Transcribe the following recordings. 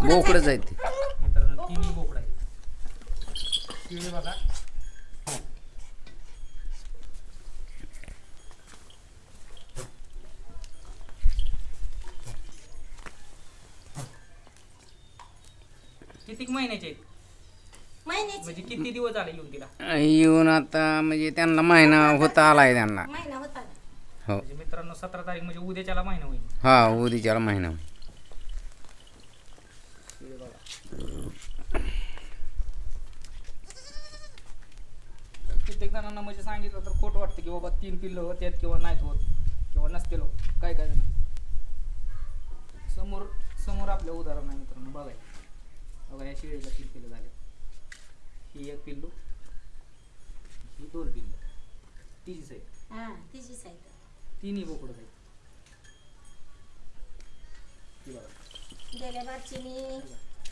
बोकडं बोकडच आहेत ते. मित्रांनो तिन्ही बोकड आहेत बघा किती महिन्याचे आहेत? महिन्याची. म्हणजे किती दिवस झाले येऊन तिला? येऊन आता म्हणजे त्यांना महिना होता आलाय त्यांना. महिना होता. ना. हो. म्हणजे मित्रांनो सतरा तारीख म्हणजे उद्याच्याला महिना होईल. हा उद्याच्याला महिना कित्येक जणांना म्हणजे सांगितलं तर खोट वाटतं की बाबा तीन पिल्लं होत्यात किंवा नाहीत होत किंवा नसतील होत काय काय जण. समोर समोर आपलं उदाहरण आहे मित्रांनो बघाय बघा या शेळीला तीन पिल्लं झाले. ही एक पिल्लू ही दोन पिल्लं. तिची आहे हा साईड. तिन्ही बोकडं आहेत. ही बघा. गेल्या बारचीने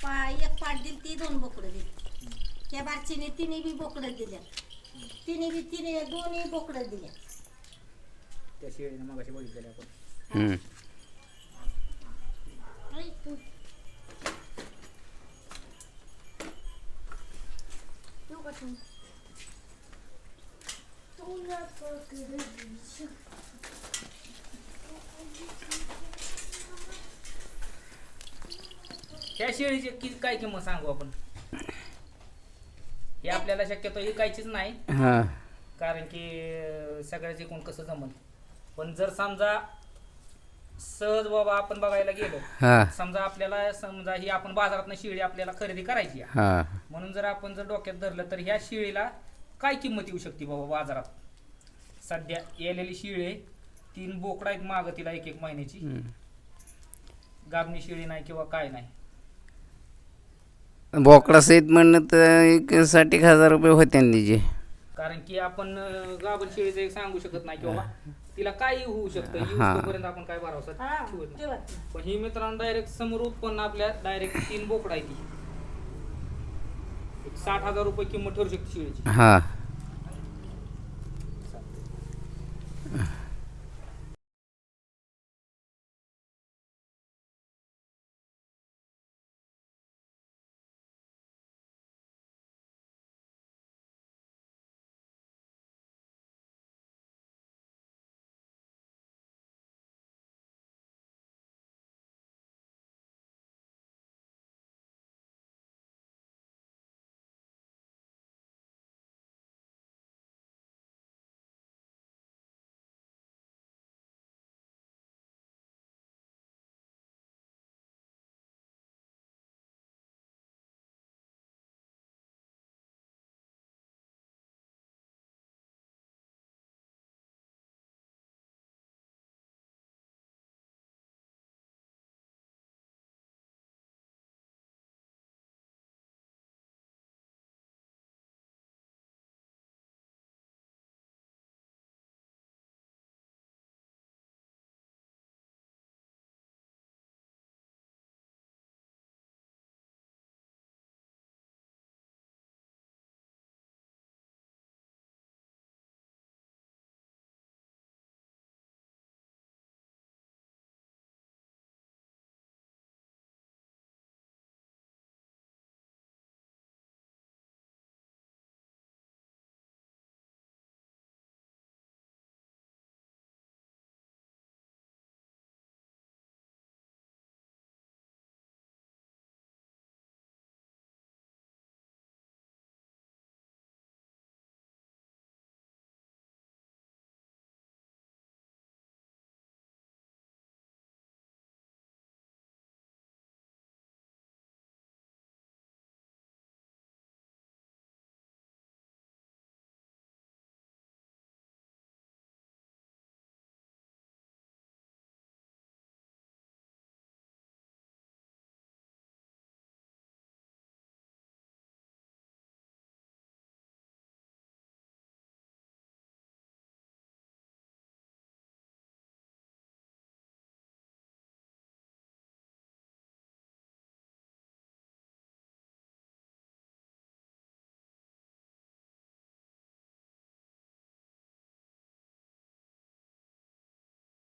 पा एक पाट दिली ती दोन बोकडं दिली त्या बारचीने तिने बी बोकडं दिल्या तिने बी तिने दोन्ही बोकडं दिल्या त्या शेळीनं मगाशी बघितलेले आपण हम्म. ह्या शेळीची कि काय किंमत सांगू आपण? हे आपल्याला शक्यतो विकायचीच नाही. हा. कारण की अं, सगळ्याच एकूण कसं जमल. पण जर समजा सहज बाबा आपण बघायला गेलो हा. समजा आपल्याला समजा ही आपण बाजारात शेळी आपल्याला खरेदी करायची आहे. हा. म्हणून जर आपण जर डोक्यात धरलं तर ह्या शेळीला काय किंमत येऊ शकते बाबा बाजारात? सध्या येलेली शेळी आहे तीन बोकडा आहेत मागं तिला एक एक महिन्याची. गाबणी शेळी नाही किंवा काय नाही. बोकडा सहित म्हणलं तर एक साठ एक हजार रुपये होते तिचे कारण की आपण अं, गाभण शेळीचं एक सांगू शकत नाही किंवा तिला काही होऊ शकतं हा. पर्यंत आपण काय. ठेवत नाही. पण ही मित्रांनो डायरेक्ट समोर उत्पन्न आपल्या डायरेक्ट तीन बोकडा आहे ती एक साठ हजार रुपये किंमत ठरू शकते शेळीची हा